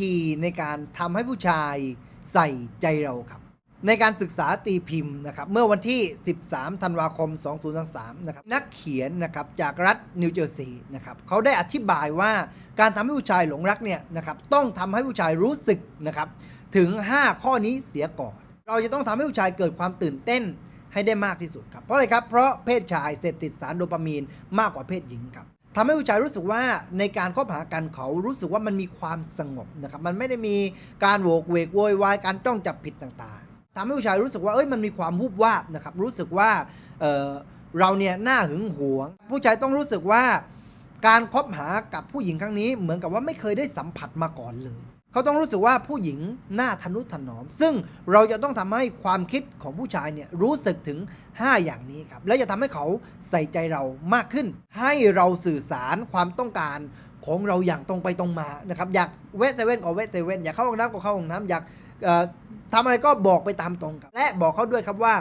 ธีในการทำให้ผู้ชายใส่ใจเราครับ ในการศึกษาตีพิมพ์นะครับ เมื่อวันที่ 13 ธันวาคม 2023 นะครับ นักเขียนนะครับจากรัฐนิวเจอร์ซีย์นะครับเขาได้อธิบายว่าการทำให้ผู้ชายหลงรักเนี่ยนะครับต้องทำให้ผู้ชายรู้สึกนะครับถึง 5 ข้อนี้เสียก่อน เราจะต้องทำให้ผู้ชายเกิดความตื่นเต้นให้ได้มากที่สุดครับ เพราะอะไรครับ เพราะเพศชายเสพติดสารโดปามีนมากกว่าเพศหญิงครับ ทำให้ผู้ชายรู้สึกว่าในการคบหากันเขารู้สึกว่ามันมีความสงบนะครับ มันไม่ได้มีการโวกเวกโวยวายการจ้องจับผิดต่างๆทำให้ผู้ชายรู้สึกว่าเอ้ยมันมีความวูบวาบนะครับ รู้สึกว่าเออเราเนี่ยน่าหึงหวง ผู้ชายต้องรู้สึกว่าการคบหากับผู้หญิงครั้งนี้เหมือนกับว่าไม่เคยได้สัมผัสมาก่อนเลย เขาต้องรู้สึกว่าผู้หญิงหน้าทนุถนอม ซึ่งเราจะต้องทำให้ความคิดของผู้ชายเนี่ยรู้สึกถึง 5 อย่างนี้ครับ และจะทำให้เขาใส่ใจเรามากขึ้น ให้เราสื่อสารความต้องการของเราอย่างตรงไปตรงมานะครับอยากเวทเซเว่นก็เวทเซเว่นอยากเข้าห้องน้ำก็เข้าห้องน้ำอยากเอ่อทำอะไรก็บอกไปตามตรงครับและบอกเขาด้วยครับว่า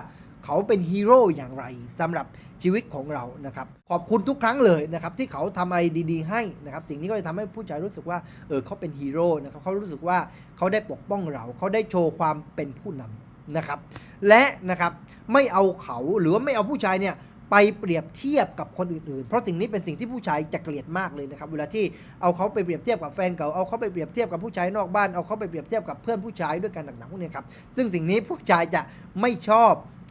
เขาเป็นฮีโร่อย่างไรสำหรับชีวิตของเรานะครับขอบคุณทุกครั้งเลยนะครับที่เขาทำอะไรดีๆให้นะครับสิ่งนี้ก็จะทำให้ผู้ชายรู้สึกว่าเออเขาเป็นฮีโร่นะครับเขารู้สึกว่าเขาได้ปกป้องเรา เขาได้โชว์ความเป็นผู้นำนะครับและนะครับไม่เอาเขาหรือว่าไม่เอาผู้ชายเนี่ยไปเปรียบเทียบกับคนอื่นๆ เพราะสิ่งนี้เป็นสิ่งที่ผู้ชายจะเกลียดมากเลยนะครับเวลาที่เอาเขาไปเปรียบเทียบกับแฟนเก่า เอาเขาไปเปรียบเทียบกับผู้ชายนอกบ้าน เอาเขาไปเปรียบเทียบกับเพื่อนผู้ชายด้วยกันต่างๆพวกนี้ครับ ซึ่งสิ่งนี้ผู้ชายจะไม่ชอบ